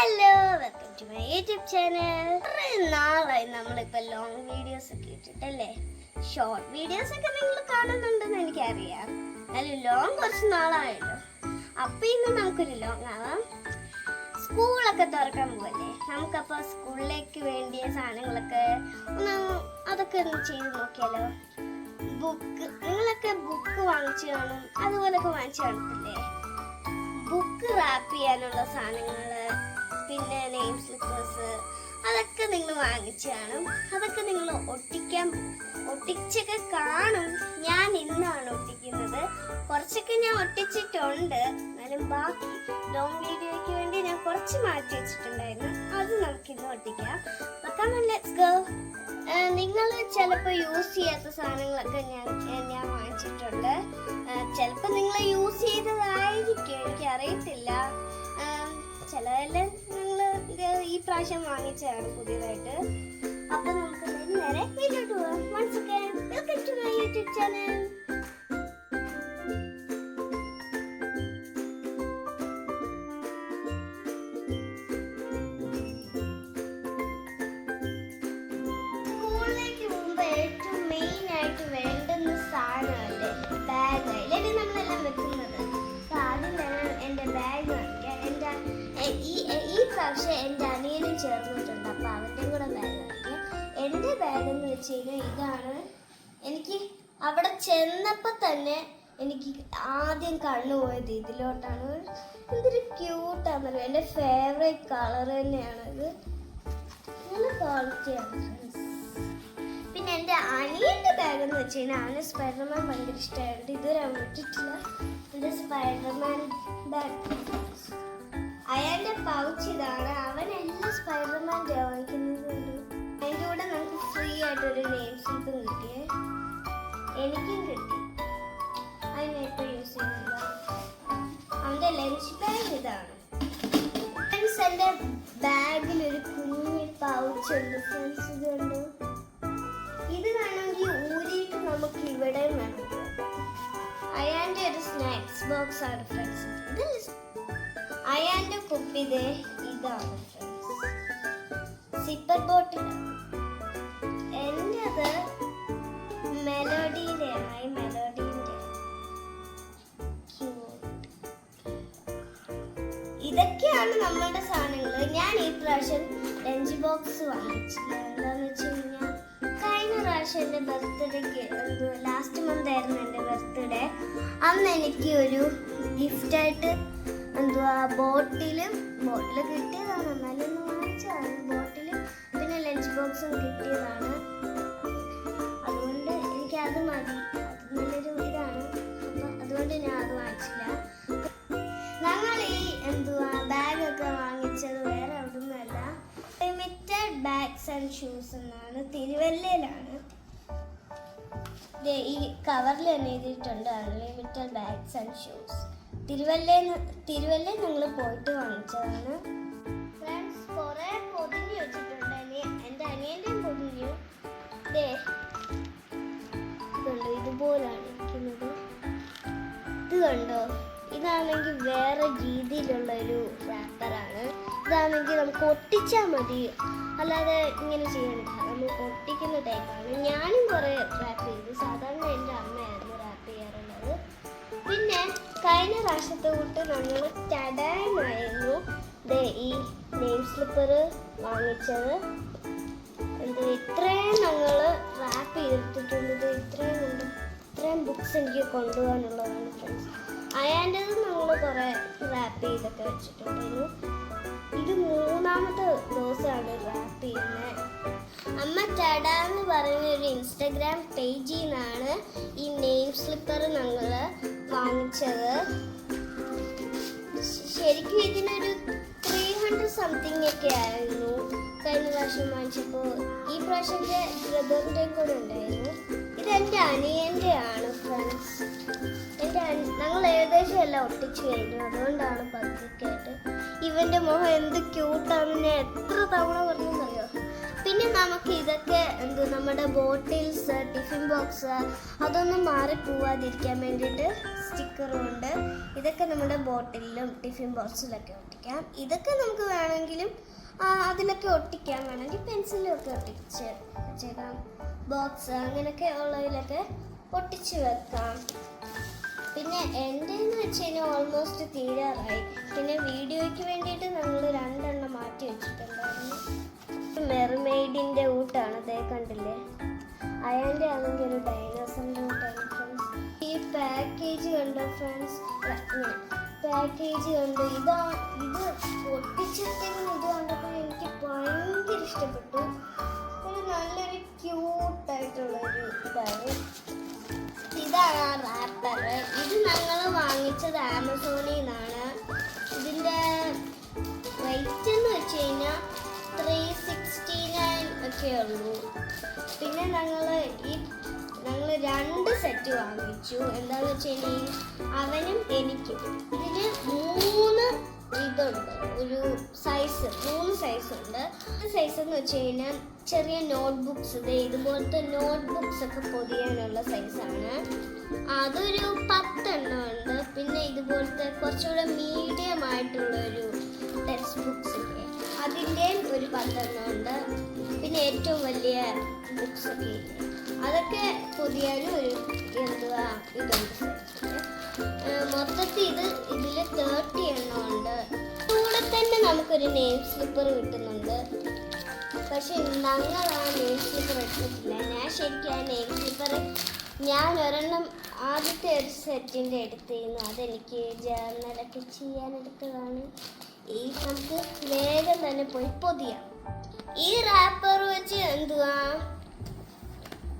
Hello welcome to my YouTube channel നാളായി നമ്മളിപ്പോൾ long videos ഒക്കെ ഇട്ടിട്ടല്ലേ? ഷോർട്ട് വീഡിയോസ് ഒക്കെ നിങ്ങൾ കാണുന്നുണ്ടെന്ന് എനിക്കറിയാം. അല്ല ലോങ് കുറച്ച് നാളായല്ലോ. അപ്പം ഇന്ന് നമുക്കൊരു ലോങ് ആവാം. സ്കൂളൊക്കെ തുറക്കാൻ പോലെ നമുക്കപ്പോൾ സ്കൂളിലേക്ക് വേണ്ടിയ സാധനങ്ങളൊക്കെ ഒന്ന് അതൊക്കെ ഒന്ന് ചെയ്ത് നോക്കിയാലോ? ബുക്ക് നിങ്ങളൊക്കെ ബുക്ക് വാങ്ങിച്ചു കാണും. അതുപോലൊക്കെ വാങ്ങിച്ചു കാണത്തില്ലേ? ബുക്ക് റാപ്പ് ചെയ്യാനുള്ള സാധനങ്ങൾ പിന്നെ നെയിം സ്ലിപ്പേഴ്സ് അതൊക്കെ നിങ്ങൾ വാങ്ങിച്ചു കാണും. അതൊക്കെ നിങ്ങൾ ഒട്ടിക്കാൻ ഒട്ടിച്ചൊക്കെ കാണും. ഞാൻ ഇന്നാണ് ഒട്ടിക്കുന്നത്. കുറച്ചൊക്കെ ഞാൻ ഒട്ടിച്ചിട്ടുണ്ട്. എന്നാലും ബാക്കി ലോങ് വീഡിയോയ്ക്ക് വേണ്ടി ഞാൻ കുറച്ച് മാറ്റി വെച്ചിട്ടുണ്ടായിരുന്നു. അത് നമുക്കിന്ന് ഒട്ടിക്കാം. ലെറ്റ്സ് ഗോ നിങ്ങൾ ചിലപ്പോൾ യൂസ് ചെയ്യാത്ത സാധനങ്ങളൊക്കെ ഞാൻ ഞാൻ വാങ്ങിച്ചിട്ടുണ്ട്. ചിലപ്പോൾ നിങ്ങൾ യൂസ് ചെയ്തതായിരിക്കും. എനിക്ക് അറിയത്തില്ല ചിലതെല്ലാം നിങ്ങൾ ഈ പ്രാവശ്യം വാങ്ങിച്ചതാണ് പുതിയതായിട്ട്. അപ്പൊ നമുക്ക് നേരെ വീട്ടിലോട്ട് പോവാം. Once again welcome to my YouTube channel പ്രാവശ്യം എന്റെ അനിയനും ചേർന്നിട്ടുണ്ട്. അപ്പൊ അവന്റെ കൂടെ ബാഗ് എന്റെ ബാഗ് എന്ന് വെച്ച് കഴിഞ്ഞാൽ ഇതാണ് എനിക്ക് അവിടെ ചെന്നപ്പോൾ തന്നെ എനിക്ക് ആദ്യം കണ്ണു പോയത് ഇതിലോട്ടാണ്. എന്തൊരു ക്യൂട്ടാണല്ലോ എന്റെ ഫേവറേറ്റ് കളർ തന്നെയാണ് ഇത്. നല്ല ക്വാളിറ്റിയാണ് പിന്നെ എന്റെ അനിയന്റെ ബാഗ് എന്ന് വെച്ച് കഴിഞ്ഞാൽ അവന് സ്പൈഡർമാൻ ഭയങ്കര ഇഷ്ടമായിട്ട് ഇതുവരെ അവൻ വിട്ടിട്ടില്ല. എന്റെ സ്പൈഡർമാൻ ബാഗ് അയാളുടെ പൗച്ച് ഇതാണ്. അവൻ എല്ലാ സ്പൈഡർമാൻ വാങ്ങിക്കുന്നുണ്ട് അതിന്റെ കൂടെ നമുക്ക് ഫ്രീ ആയിട്ടൊരു നെയിം സ്ലിപ്പും കിട്ടിയേ എനിക്കും കിട്ടി. അതിനെ ഇപ്പോൾ യൂസ് ചെയ്യുന്നില്ല അവന്റെ ലഞ്ച് ബാഗ് ഇതാണ്. ഫ്രണ്ട്സ് എന്റെ ബാഗിൽ ഒരു കുഞ്ഞു പൗച്ച് ഉണ്ട്. ഫ്രണ്ട്സ് ഇത് കണ്ടോ ഇത് വേണമെങ്കിൽ ഊരിയിട്ട് നമുക്ക് ഇവിടെ വേണം. അയാന്റെ ഒരു സ്നാക്സ് ബോക്സ് ആണ് ഫ്രണ്ട്സ് ഇത് അയാന്റെ കുപ്പി ദേ ഇതാണ് സിപ്പർ ബോട്ടിലാണ് എന്റെത് മെലോഡിയുടെ ആയി മെലോഡിന്റെ ഇതൊക്കെയാണ് നമ്മളുടെ സാധനങ്ങൾ. ഞാൻ ഈ പ്രാവശ്യം ലഞ്ച് ബോക്സ് വാങ്ങിച്ചില്ല എന്താന്ന് വെച്ച് കഴിഞ്ഞാൽ കഴിഞ്ഞ പ്രാവശ്യം എന്റെ ബർത്ത്ഡേക്ക് ലാസ്റ്റ് മന്ത് ആയിരുന്നു എന്റെ ബർത്ത്ഡേ അന്ന് എനിക്ക് ഒരു ഗിഫ്റ്റായിട്ട് എന്തുവാ ബോട്ടിലും? ബോട്ടിൽ കിട്ടിയതാണ്. എന്നാലും വാങ്ങിച്ചതാണ്. ബോട്ടിൽ പിന്നെ ലഞ്ച് ബോക്സും കിട്ടിയതാണ്. അതുകൊണ്ട് എനിക്ക് അത് മതി നല്ലൊരു ഇതാണ്. അപ്പം അതുകൊണ്ട് ഞാൻ അത് വാങ്ങിച്ചില്ല. ഞങ്ങൾ ഈ എന്തുവാ ബാഗൊക്കെ വാങ്ങിച്ചത് വേറെ അവിടുന്നല്ല ലിമിറ്റഡ് ബാഗ്സ് ആൻഡ് ഷൂസ് എന്നാണ് തിരുവല്ലയിലാണ്. ഈ കവറിൽ തന്നെ എഴുതിയിട്ടുണ്ട്. അൺലിമിറ്റഡ് ബാഗ്സ് ആൻഡ് ഷൂസ് തിരുവല്ലയിൽ തിരുവല്ലയിൽ ഞങ്ങൾ പോയിട്ട് വാങ്ങിച്ചതാണ്. ഫ്രണ്ട്സ് കുറേ പൊതിഞ്ഞ് വെച്ചിട്ടുണ്ട്. എന്റെ അനിയന്റെയും പൊതിഞ്ഞു. ദേ ഇതുണ്ട്. ഇതുപോലാണ് ഇരിക്കുന്നത്. ഇത് കണ്ടോ? ഇതാണെങ്കിൽ വേറെ രീതിയിലുള്ള ഒരു റാപ്പറാണ് ഇതാണെങ്കിൽ നമുക്ക് ഒട്ടിച്ചാൽ മതി. അല്ലാതെ ഇങ്ങനെ ചെയ്യണ്ട. നമ്മൾ ഒട്ടിക്കുന്ന ടൈപ്പാണ് ഞാനും കുറേ റാപ്പ് ചെയ്തു. സാധാരണ എന്റെ അമ്മയായിരുന്നു പ്രാവശ്യത്തെ തൊട്ട് നമ്മൾ ചടാനായിരുന്നു ദേ ഈ നെയിം സ്ലിപ്പർ വാങ്ങിച്ചത്. എന്ത് ഇത്രയും ഞങ്ങൾ റാപ്പ് ചെയ്തിട്ടുണ്ട് ഇത് ഇത്രയും ഉണ്ട് ഇത്രയും ബുക്സ് എനിക്ക് കൊണ്ടുപോകാനുള്ളതാണ് ഫ്രണ്ട്സ് അയാന്റെത് നമ്മൾ കുറേ റാപ്പ് ചെയ്തൊക്കെ വെച്ചിട്ടുണ്ടായിരുന്നു. ഇത് മൂന്നാമത്തെ ദിവസമാണ് റാപ്പ് ചെയ്യുന്നത് അമ്മ ചട എന്ന് പറയുന്ന ഒരു ഇൻസ്റ്റഗ്രാം പേജിൽ നിന്നാണ് ഈ നെയിം സ്ലിപ്പർ ഞങ്ങൾ വാങ്ങിച്ചത്. ശരിക്കും ഇതിനൊരു ത്രീ ഹൺഡ്രഡ് സംതിങ് ഒക്കെ ആയിരുന്നു. കഴിഞ്ഞ പ്രാവശ്യം വാങ്ങിച്ചപ്പോൾ ഈ പ്രാവശ്യത്തെ ബ്രദറിന്റെയും കൂടെ ഉണ്ടായിരുന്നു. ഇത് എന്റെ അനിയന്റെ ആണ് ഫ്രണ്ട്സ് എന്റെ ഞങ്ങൾ ഏകദേശം എല്ലാം ഒട്ടിച്ചു കഴിഞ്ഞു. അതുകൊണ്ടാണ് പതുക്കെയായിട്ട് ഇവന്റെ മുഖം എന്ത് ക്യൂട്ടാണെന്ന് ഞാൻ എത്ര തവണ പറഞ്ഞെന്നറിയോ? പിന്നെ നമുക്ക് ഇതൊക്കെ എന്ത് നമ്മുടെ ബോട്ടിൽസ് ടിഫിൻ ബോക്സ് അതൊന്നും മാറി പോവാതിരിക്കാൻ വേണ്ടിയിട്ട് സ്റ്റിക്കറും ഉണ്ട്. ഇതൊക്കെ നമ്മുടെ ബോട്ടിലും ടിഫിൻ ബോക്സിലൊക്കെ ഒട്ടിക്കാം. ഇതൊക്കെ നമുക്ക് വേണമെങ്കിലും അതിലൊക്കെ ഒട്ടിക്കാം വേണമെങ്കിൽ പെൻസിലൊക്കെ ഒട്ടിച്ച് വെച്ചേക്കാം. ബോക്സ് അങ്ങനെയൊക്കെ ഉള്ളതിലൊക്കെ ഒട്ടിച്ച് വെക്കാം. പിന്നെ എന്റെ എന്ന് വെച്ച് കഴിഞ്ഞാൽ ഓൾമോസ്റ്റ് തീരാറായി. പിന്നെ പാക്കേജ് കണ്ടു ഇതാ ഇത് പൊട്ടിച്ചത്തേക്കും ഇത് കണ്ടപ്പോൾ എനിക്ക് ഭയങ്കര ഇഷ്ടപ്പെട്ടു. ഒരു നല്ലൊരു ക്യൂട്ടായിട്ടുള്ള ഒരു ഇതാണ് ഇതാണ് ആ റാപ്പർ ഇത് ഞങ്ങൾ വാങ്ങിച്ചത് ആമസോണിൽ നിന്നാണ്. ഇതിന്റെ റേറ്റ് എന്ന് വെച്ച് കഴിഞ്ഞാൽ ത്രീ സിക്സ്റ്റി നയൻ ഒക്കെ ഉള്ളൂ. പിന്നെ ഞങ്ങൾ ഈ ഞങ്ങൾ രണ്ട് സെറ്റ് വാങ്ങിച്ചു. എന്താണെന്ന് വെച്ച് കഴിഞ്ഞാൽ അവനും എനിക്കും. ഇതുണ്ട്. ഒരു സൈസ് മൂന്ന് സൈസ് ഉണ്ട്. സൈസ് എന്ന് വെച്ച് കഴിഞ്ഞാൽ ചെറിയ നോട്ട്ബുക്സ് ഇത് ഇതുപോലത്തെ നോട്ട്ബുക്സ് ഒക്കെ പൊതിയാനുള്ള സൈസാണ് അതൊരു പത്തെണ്ണം ഉണ്ട്. പിന്നെ ഇതുപോലത്തെ കുറച്ചുകൂടെ മീഡിയം ആയിട്ടുള്ള ഒരു ടെക്സ്റ്റ് ബുക്സ് ഒക്കെ. അതിന്റെയും ഒരു പത്തെണ്ണം ഉണ്ട്. പിന്നെ ഏറ്റവും വലിയ ബുക്സ് ഒക്കെ അതൊക്കെ പൊതിയാനും ഒരു എന്തുവാ ഇതുണ്ട് മൊത്തത്തിൽ ഇത് ഇതിൽ തേർട്ടി എണ്ണം ഉണ്ട്. കൂടെ തന്നെ നമുക്കൊരു നെയിം സ്ലിപ്പർ കിട്ടുന്നുണ്ട്. പക്ഷെ ഞങ്ങൾ ആ നെയിം സ്ലിപ്പർ എടുത്തിട്ടില്ല. ഞാൻ ശരിക്കും ആ നെയിം സ്ലിപ്പർ ഞാൻ ഒരെണ്ണം ആദ്യത്തെ ഒരു സെറ്റിന്റെ എടുത്തിരുന്നു. അതെനിക്ക് ജേർണലൊക്കെ ചെയ്യാനെടുത്തതാണ്. ഈ നമുക്ക് വേഗം തന്നെ പോയി പൊതിയാം. ഈ റാപ്പർ വെച്ച് എന്തുവാ?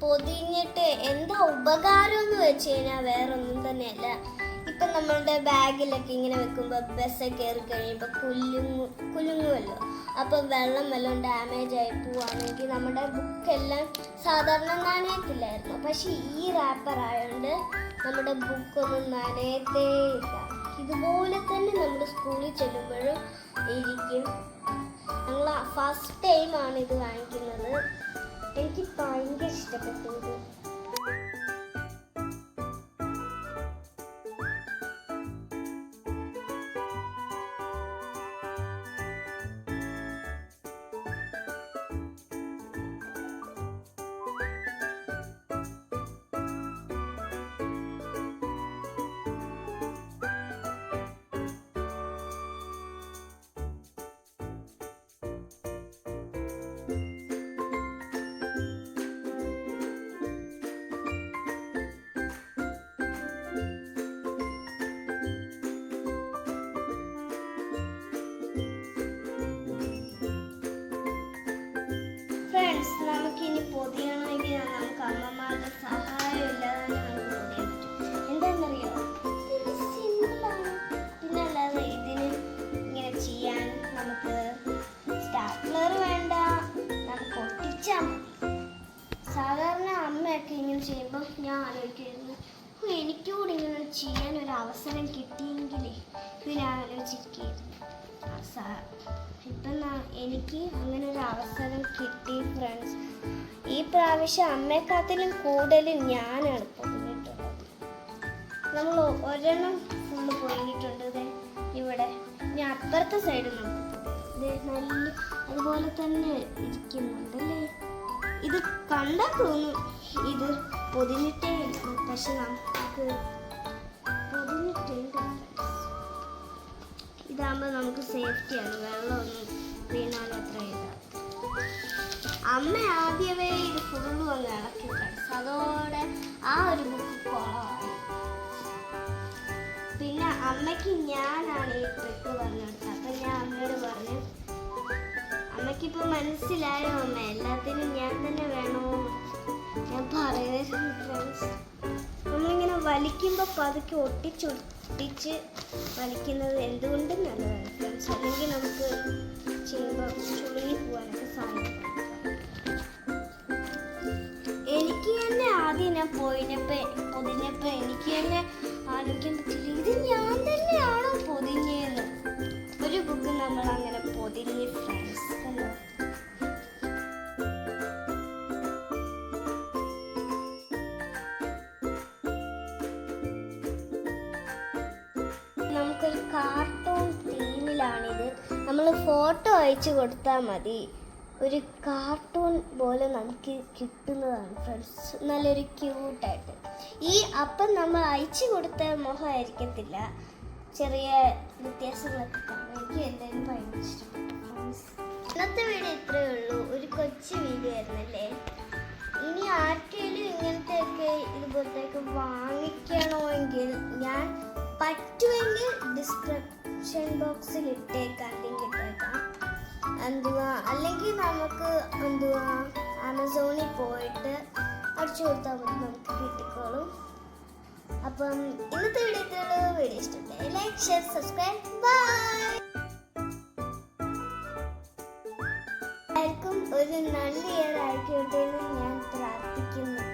പൊതിഞ്ഞിട്ട് എന്താ ഉപകാരം എന്ന് വെച്ച് കഴിഞ്ഞാൽ വേറെ ഒന്നും തന്നെയല്ല. ഇപ്പം നമ്മളുടെ ബാഗിലൊക്കെ ഇങ്ങനെ വെക്കുമ്പോൾ ബസ്സൊക്കെ കയറി കഴിയുമ്പോൾ കുലുങ്ങു കുലുങ്ങുമല്ലോ അപ്പം വെള്ളം വല്ലതും ഡാമേജ് ആയി പോവാണെങ്കിൽ നമ്മുടെ ബുക്കെല്ലാം സാധാരണ നനയത്തില്ലായിരുന്നു. പക്ഷേ ഈ റാപ്പർ ആയതുകൊണ്ട് നമ്മുടെ ബുക്കൊന്നും നനയത്തേ ഇല്ല ഇതുപോലെ തന്നെ നമ്മുടെ സ്കൂളിൽ ചെല്ലുമ്പോഴും ഇരിക്കും. ഞങ്ങൾ ഫസ്റ്റ് ടൈമാണ് ഇത് വാങ്ങിക്കുന്നത്. ഇഷ്ടപ്പെട്ടു ഞാൻ ആലോചിക്കുന്നു എനിക്കൂടെ ഇങ്ങനെ ചെയ്യാൻ ഒരു അവസരം കിട്ടിയെങ്കിലേ ഇത് ഞാൻ ആലോചിക്കുകയായിരുന്നു ഇപ്പം എനിക്ക് അങ്ങനെ ഒരു അവസരം കിട്ടി ഫ്രണ്ട്സ് ഈ പ്രാവശ്യം അമ്മയെക്കാട്ടിലും കൂടുതൽ ഞാനാണ് പൊങ്ങിയിട്ടുള്ളത് നമ്മൾ ഒരെണ്ണം ഫുള്ള് പൊങ്ങിയിട്ടുണ്ട് ദേ ഇവിടെ. ഞാൻ അപ്പുറത്തെ സൈഡിൽ ദേ നല്ല അതുപോലെ തന്നെ ഇരിക്കുന്നുണ്ട് അല്ലേ? ഇത് കണ്ടാൽ തോന്നും ഇത് പൊതിഞ്ഞിട്ടേ ഇല്ല പക്ഷെ നമുക്ക് പൊതിഞ്ഞിട്ടുണ്ട്. ഇതാകുമ്പോൾ നമുക്ക് സേഫ്റ്റിയാണ് വെള്ളമൊന്നും വീണാലും അത്ര അമ്മ ആദ്യമേ ഇത് ഫുള്ള് വന്ന് ഇളക്കി കഴിച്ചു അതോടെ ആ ഒരു ബുക്ക് പിന്നെ അമ്മയ്ക്ക് ഞാനാണ് ഈ ട്രിക്ക് പറഞ്ഞു കൊടുത്തത് അപ്പം ഞാൻ അമ്മയോട് പറഞ്ഞു അമ്മയ്ക്കിപ്പോൾ മനസ്സിലായോ അമ്മ? എല്ലാത്തിനും ഞാൻ തന്നെ വേണോ ഞാൻ പറയുന്നത് നമ്മളിങ്ങനെ വലിക്കുമ്പോൾ പതുക്കെ ഒട്ടിച്ചൊട്ടിച്ച് വലിക്കുന്നത് എന്തുകൊണ്ടും നല്ലതാണ്? അല്ലെങ്കിൽ നമുക്ക് ചെയ്യുമ്പോൾ ചുളുങ്ങി പോകാനൊക്കെ സാധിക്കും. എനിക്ക് തന്നെ ആദ്യം ഞാൻ പോയിനപ്പോ പൊതിഞ്ഞപ്പോ എനിക്ക് തന്നെ ആലോചിക്കാൻ പറ്റില്ല ഇത് ഞാൻ തന്നെയാണോ പൊതിഞ്ഞതെന്ന് ഒരു ബുക്ക് നമ്മൾ അങ്ങനെ ഫോട്ടോ അയച്ചു കൊടുത്താൽ മതി. ഒരു കാർട്ടൂൺ പോലെ നമുക്ക് കിട്ടുന്നതാണ് ഫ്രണ്ട്സ് നല്ലൊരു ക്യൂട്ടായിട്ട് ഈ അപ്പം നമ്മൾ അയച്ചു കൊടുത്ത മുഖമായിരിക്കത്തില്ല ചെറിയ വ്യത്യാസങ്ങളൊക്കെ കാണും. എനിക്ക് എന്തായാലും ഭയങ്കര ഇഷ്ടപ്പെട്ടു ഇന്നത്തെ വീഡിയോ ഇത്രയേ ഉള്ളൂ. ഒരു കൊച്ചു വീഡിയോ ആയിരുന്നല്ലേ ഇനി ആർക്കെങ്കിലും ഇങ്ങനത്തെയൊക്കെ ഇതുപോലത്തെയൊക്കെ വാങ്ങിക്കണമെങ്കിൽ ഞാൻ പറ്റുമെങ്കിൽ ഡിസ്ക്രിപ്ഷൻ ബോക്സിൽ ഇട്ടേക്കാം ലിങ്ക് ഇട്ടേക്കാം. എന്തുവാ? അല്ലെങ്കിൽ നമുക്ക് എന്തുവാ? ആമസോണിൽ പോയിട്ട് അടിച്ചു കൊടുത്താൽ മതി നമുക്ക് കിട്ടിക്കോളും. അപ്പം ഇന്നത്തെ വീഡിയോ വീഡിയോ ഇഷ്ടപ്പെട്ടെ ലൈക്ക് ഷെയർ സബ്സ്ക്രൈബ് ബൈ എല്ലാവർക്കും ഒരു നല്ല ഇയർ ആയിക്കോട്ടെ എന്ന് ഞാൻ പ്രാർത്ഥിക്കുന്നു.